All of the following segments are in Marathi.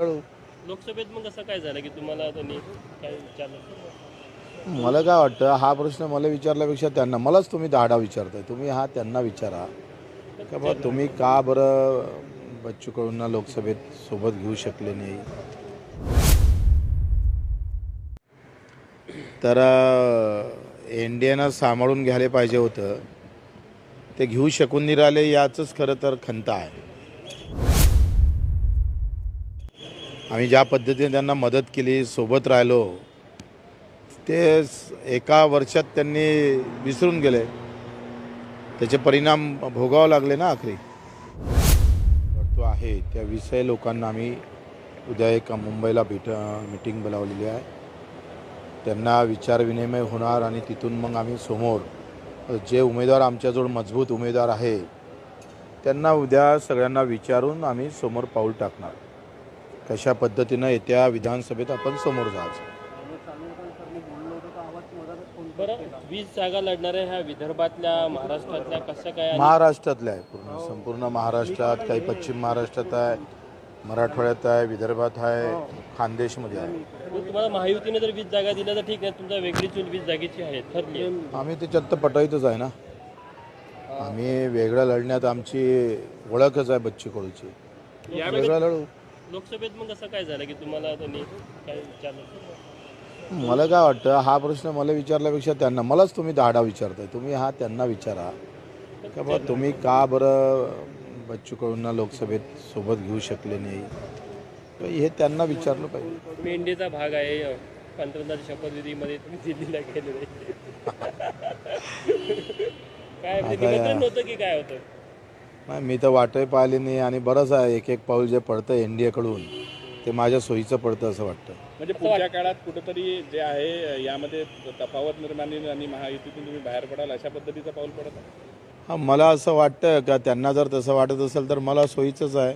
लोकसभेत मग असं काय झालं की तुम्हाला त्यांनी काय विचारलं? मला काय वाटतं हा प्रश्न मला विचारल्यापेक्षा त्यांना मलाच तुम्ही दहाडा विचारताय. तुम्ही हा त्यांना विचारा. का बा तुम्ही का बरं बच्चू कडूंना लोकसभेत सोबत घेऊ शकले नाही? तर एन डी एनं सांभाळून घ्यायला पाहिजे होतं. ते घेऊ शकून नाही राहिले याचंच खरं तर खंत आहे. आम्ही ज्या पद्धतीने त्यांना मदत केली सोबत राहिलो ते एका वर्षात त्यांनी विसरून गेले. त्याचे परिणाम भोगावं लागले ना आखरी. तो आहे त्या विषय लोकांना आम्ही उद्या एका मुंबईला भेट मिटिंग बोलावलेली आहे. त्यांना विचारविनिमय होणार आणि तिथून मग आम्ही समोर जे उमेदवार आमच्याजवळ मजबूत उमेदवार आहे त्यांना उद्या सगळ्यांना विचारून आम्ही समोर पाऊल टाकणार. कशा पद्धतीनं येत्या विधानसभेत आपण समोर जायचं. वीस जागा लढणाऱ्या ह्या विदर्भातल्या महाराष्ट्रातल्या कसं काय आणि महाराष्ट्रातल्या आहे पूर्ण संपूर्ण महाराष्ट्रात काही पश्चिम महाराष्ट्रात आहे मराठवाड्यात आहे विदर्भात आहे खानदेशमध्ये आहे. मग तुम्हाला महायुतीने जर वीस जागा दिल्या तर ठीक आहे तुमचा वेगळी चूल वीस जागेची आहे ठरली आहे. आम्ही त्याच्यात तर पटाईतच आहे ना. आम्ही वेगळं लढण्यात आमची ओळखच आहे बच्ची कडूची वेगळं लढू. लोकसभेत मग असं काय झालं की तुम्हाला त्यांनी काय विचारलं? मला काय वाटतं हा प्रश्न मला विचारल्यापेक्षा त्यांना मलाच तुम्ही दहाडा विचारताय. तुम्ही हा त्यांना विचारा. का बा तुम्ही का बरं बच्चू कडूंना लोकसभेत सोबत घेऊ शकले नाही? तर हे त्यांना विचारलं पाहिजे. मेंढीचा भाग आहे. पंतप्रधान शपथविधीमध्ये तुम्ही दिल्लीला गेलेले काय निमंत्रण नव्हतं की काय होतं? नाही मी तर वाटही पाहिली नाही आणि बरंच आहे एक एक पाऊल जे पडतं एन डी एकडून ते माझ्या सोयीचं पडतं असं वाटतं. म्हणजे पुढच्या काळात कुठेतरी जे आहे यामध्ये तफावत निर्माण आणि महायुतीतून तुम्ही बाहेर पडाल अशा पद्धतीचं पाऊल पडत आहे? हा मला असं वाटतं का त्यांना जर तसं वाटत असेल तर मला सोयीचंच आहे.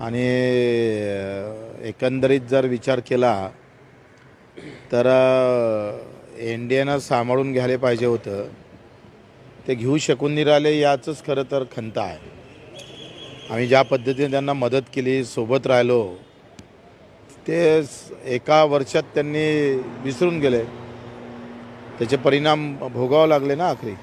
आणि एकंदरीत जर विचार केला तर एन डी एनं सांभाळून घ्यायला पाहिजे होतं. ते घेऊ शकून नाही राहिले याचंच खरं तर खंत आहे. आम्ही ज्या पद्धतीने त्यांना मदत केली सोबत राहिलो ते एका वर्षात त्यांनी विसरून गेले. त्याचे परिणाम भोगावे लागले ना आखरी.